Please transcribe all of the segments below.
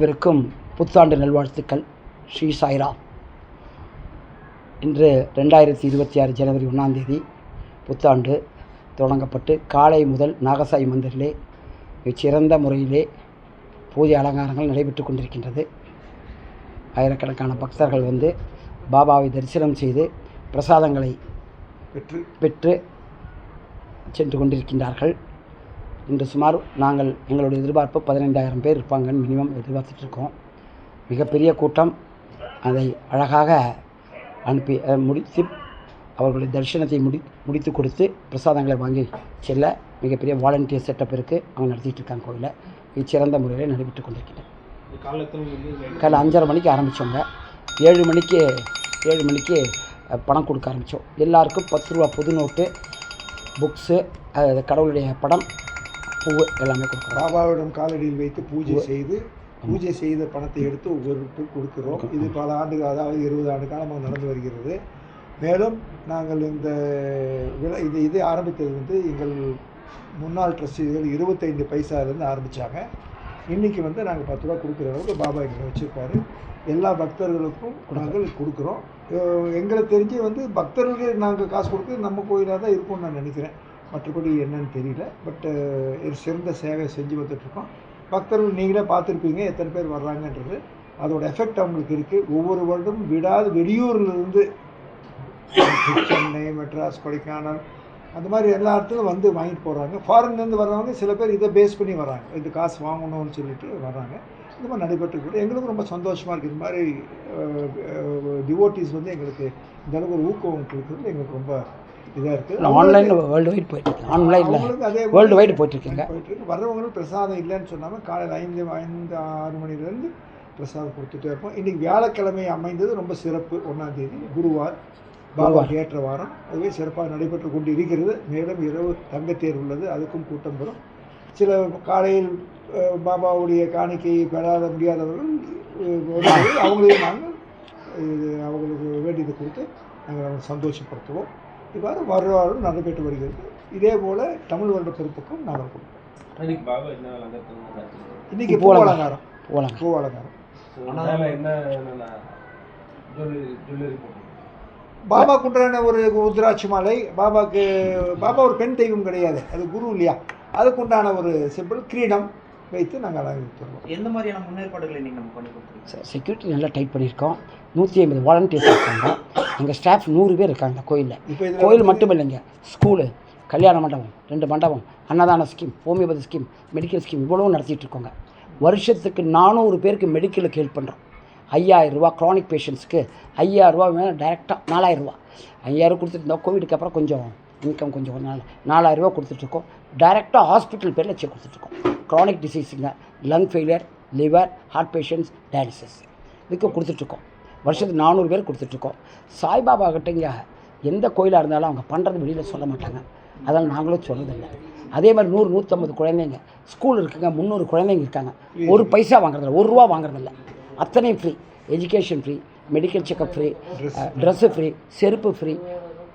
அனைவருக்கும் புத்தாண்டு நல்வாழ்த்துக்கள். ஸ்ரீ சாய்ராம். இன்று ரெண்டாயிரத்தி இருபத்தி ஆறு ஜனவரி ஒன்றாம் தேதி புத்தாண்டு தொடங்கப்பட்டு காலை முதல் நாகசாய் மந்திரிலே மிகச்சிறந்த முறையிலே பூஜை அலங்காரங்கள் நடைபெற்று கொண்டிருக்கின்றது. ஆயிரக்கணக்கான பக்தர்கள் வந்து பாபாவை தரிசனம் செய்து பிரசாதங்களை பெற்று பெற்று சென்று கொண்டிருக்கின்றார்கள். இன்று சுமார் நாங்கள் எங்களுடைய எதிர்பார்ப்பு பதினைந்தாயிரம் பேர் இருப்பாங்கன்னு மினிமம் எதிர்பார்த்துட்ருக்கோம். மிகப்பெரிய கூட்டம். அதை அழகாக அனுப்பி முடித்து அவர்களுடைய தரிசனத்தை முடி முடித்து கொடுத்து பிரசாதங்களை வாங்கி செல்ல மிகப்பெரிய வாலண்டியர் செட்டப் இருக்குது அவங்க நடத்திட்டு இருக்காங்க கோயிலை. இது சிறந்த முறையில் நடைபெற்று கொண்டிருக்கின்றன காலைல அஞ்சரை மணிக்கு ஆரம்பித்தோங்க ஏழு மணிக்கு ஏழு மணிக்கு பணம் கொடுக்க ஆரம்பித்தோம் எல்லாருக்கும் பத்து ரூபா புது நோட்டு புக்ஸு கடவுளுடைய படம் பூ எல்லாமே கொடுக்குறோம். பாபாவிடம் காலடியில் வைத்து பூஜை செய்து பூஜை செய்த பணத்தை எடுத்து ஒவ்வொருத்தருக்கும் கொடுக்கிறோம். இது பல ஆண்டுகள் அதாவது இருபது ஆண்டு காலமாக நடந்து வருகிறது. மேலும் நாங்கள் இந்த விழா இது இது ஆரம்பித்தது வந்து எங்கள் முன்னாள் ட்ரஸ்டிகள் இருபத்தைந்து பைசாலேருந்து ஆரம்பித்தாங்க இன்றைக்கி வந்து நாங்கள் பத்து ரூபா கொடுக்குற அளவுக்கு பாபா எங்களை வச்சுருக்காரு எல்லா பக்தர்களுக்கும் நாங்கள் கொடுக்குறோம். எங்களை தெரிஞ்சு வந்து பக்தர்களுக்கு நாங்கள் காசு கொடுத்து நம்ம கோயிலாக தான் இருக்கும்னு நான் நினைக்கிறேன். மற்றபடி என்னன்னு தெரியல. பட்டு ஒரு சிறந்த சேவை செஞ்சு வந்துட்ருக்கோம் பக்தர்கள் நீங்களே பார்த்துருப்பீங்க எத்தனை பேர் வர்றாங்கன்றது. அதோட எஃபெக்ட் அவங்களுக்கு இருக்குது ஒவ்வொரு வருடமும் விடாது வெளியூர்லேருந்து சென்னை மெட்ராஸ் கொடைக்கானல் அந்த மாதிரி எல்லா இடத்துலையும் வந்து வாங்கிட்டு போகிறாங்க ஃபாரின்லேருந்து வர்றவங்க சில பேர் இதை பேஸ் பண்ணி வராங்க இது காசு வாங்கணும்னு சொல்லிட்டு வர்றாங்க. இந்த மாதிரி நடைபெற்று எங்களுக்கும் ரொம்ப சந்தோஷமாக இருக்குது இந்த மாதிரி டிவோட்டிஸ் வந்து எங்களுக்கு இந்த அளவுக்கு ஒரு ஊக்கம் கொடுக்குறது எங்களுக்கு ரொம்ப இதாக இருக்குது ஆன்லைன் வேர்ல்டு வைட் போயிட்டுருக்கு ஆன்லைனில் அதே வேர்ல்டு வைடு போயிட்டுருக்குங்க. போயிட்டு இருக்கு. வர்றவங்களும் பிரசாதம் இல்லைன்னு சொன்னாமல் காலையில் ஐந்து ஐந்து ஆறு மணிலேருந்து பிரசாதம் கொடுத்துட்டே இருப்போம். இன்றைக்கி வியாழக்கிழமை அமைந்தது ரொம்ப சிறப்பு. ஒன்றாம் தேதி குருவார் பாபாக்கு ஏற்ற வாரம். அதுவே சிறப்பாக நடைபெற்று கொண்டு இருக்கிறது மேலும் இரவு தங்கத்தேர் உள்ளது. அதுக்கும் கூட்டம் வரும். சில காலையில் பாபாவுடைய காணிக்கையை பெறாத முடியாதவர்கள் அவங்களையும் நாங்கள் இது அவங்களுக்கு வேண்டியதை கொடுத்து நாங்கள் அவங்களை சந்தோஷப்படுத்துவோம். இவ்வாறு வருவாரும் நடைபெற்று வருகிறது. இதே போல் தமிழ் வருட பிறப்புக்கும் நாங்கள் கொடுப்போம். இன்னைக்கு பாபா பூ அலங்காரம். பூ அலங்காரம். பாபாக்கு உண்டான ஒரு உத்ராட்சி மாலை. பாபாக்கு பாபா ஒரு பெண் தெய்வம் கிடையாது. அது குரு இல்லையா? அதுக்கு உண்டான ஒரு சிம்பிள் கிரீடம். வைத்து நாங்கள் அலங்கரித்துள்ளோம் எந்த மாதிரியான முன்னேற்பாடுகளை நீங்கள் நம்ம பண்ணி கொடுத்துருக்கீங்க செக்யூரிட்டி நல்லா டைட் பண்ணியிருக்கோம். நூற்றி ஐம்பது வாலண்டியர்ஸ் இருக்காங்க. எங்கள் ஸ்டாஃப் நூறு பேர் இருக்காங்க கோயிலில். இப்போ கோயில் மட்டும் இல்லைங்க ஸ்கூலு கல்யாண மண்டபம் ரெண்டு மண்டபம் அன்னதான scheme homeopathy scheme medical scheme இவ்வளவும் நடத்திட்டு இருக்கோங்க. வருஷத்துக்கு நானூறு பேருக்கு மெடிக்கலுக்கு ஹெல்ப் பண்ணுறோம் ஐயாயிரம் ரூபா க்ரானிக் பேஷண்ட்ஸ்க்கு ஐயாயிரம் ரூபா மேலே டைரெக்டாக நாலாயிரம் ரூபா ஐயாயிரம் கொடுத்துருந்தோம் கோவிடுக்கு அப்புறம் கொஞ்சம் இன்கம் கொஞ்சம் கொஞ்ச நாள் நாலாயிரம் ரூபா கொடுத்துட்ருக்கோம் டைரெக்டாக ஹாஸ்பிட்டல் பேரில் செக் கொடுத்துட்ருக்கோம். Chronic டிசீஸுங்க lung failure liver heart patients dialysis இதுக்கு கொடுத்துட்ருக்கோம். வருஷத்துக்கு நானூறு பேர் கொடுத்துட்ருக்கோம். சாய்பாபா கிட்டங்க எந்த கோயிலாக இருந்தாலும் அவங்க பண்ணுறது வெளியில் சொல்ல மாட்டாங்க. அதனால் நாங்களும் சொல்கிறதில்ல அதே மாதிரி நூறு நூற்றம்பது குழந்தைங்க ஸ்கூல் இருக்குங்க முந்நூறு குழந்தைங்க இருக்காங்க. ஒரு பைசா வாங்குறதில்ல ஒரு ரூபா வாங்குறதில்ல. அத்தனையும் free education free medical checkup free dress free செருப்பு ஃப்ரீ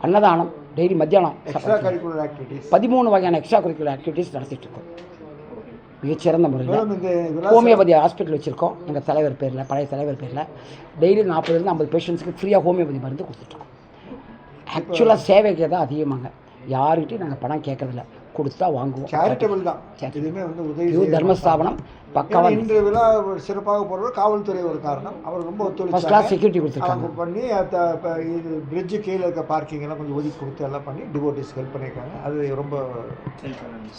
அன்னதானம். டெய்லி மத்தியானம் எக்ஸ்ட்ரா கரிக்குலர் ஆக்டிவிட்டீஸ் பதிமூணு வகையான எக்ஸ்ட்ரா கரிக்குலர் ஆக்டிவிட்டீஸ் நடத்திட்டு இருக்கோம் மிகச்சிறந்த முறையில். ஹோமியோபதி ஹாஸ்பிட்டல் வச்சுருக்கோம். எங்கள் தலைவர் பேரில் பழைய தலைவர் பேரில். டெய்லி நாற்பதுலேருந்து ஐம்பது பேஷண்ட்ஸுக்கு ஃப்ரீயாக ஹோமியோபதி மருந்து கொடுத்துட்ருக்கோம் ஆக்சுவலாக சேவைக்கு தான் அதிகமாங்க. யாருக்கிட்டையும் நாங்கள் பணம் கேட்கறதில்ல கொடுத்தா வாங்குவோம். சேரிட்டபிள் தான். எதுவுமே வந்து உதவி தர்மஸ்தாபனம் பக்காவாக இன்று விழா சிறப்பாக போடுறது காவல்துறை ஒரு காரணம். அவர் ரொம்ப கிளாஸ் ஒத்துழைச்சாங்க செக்யூரிட்டி கொடுத்துருக்காங்க. பண்ணி இது பிரிட்ஜு கீழே இருக்க பார்க்கிங் எல்லாம் கொஞ்சம் ஒதுக்கி கொடுத்து எல்லாம் பண்ணி டிவோட்டிஸ் ஹெல்ப் பண்ணியிருக்காங்க. அது ரொம்ப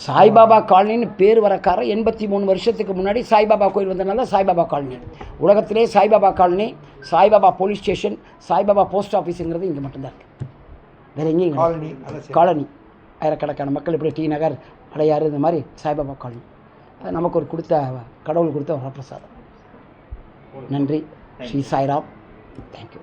சாய்பாபா காலனின்னு பேர் வரக்கார எண்பத்தி மூணு வருஷத்துக்கு முன்னாடி சாய்பாபா கோயில் வந்தனால சாய்பாபா காலனி. உலகத்திலே Saibaba colony Saibaba police station Saibaba post ஆஃபீஸுங்கிறது இங்கே மட்டும்தான் இருக்குது வேறு எங்கேயும். Colony colony. ஆயிரக்கணக்கான மக்கள் இப்படி டி நகர் அடையாறு இந்த மாதிரி சாய்பாபா காலனி. அது நமக்கு ஒரு கொடுத்த கடவுள் கொடுத்த வரப்பிரசாதம். நன்றி. ஸ்ரீ சாய்ராம். தேங்க்யூ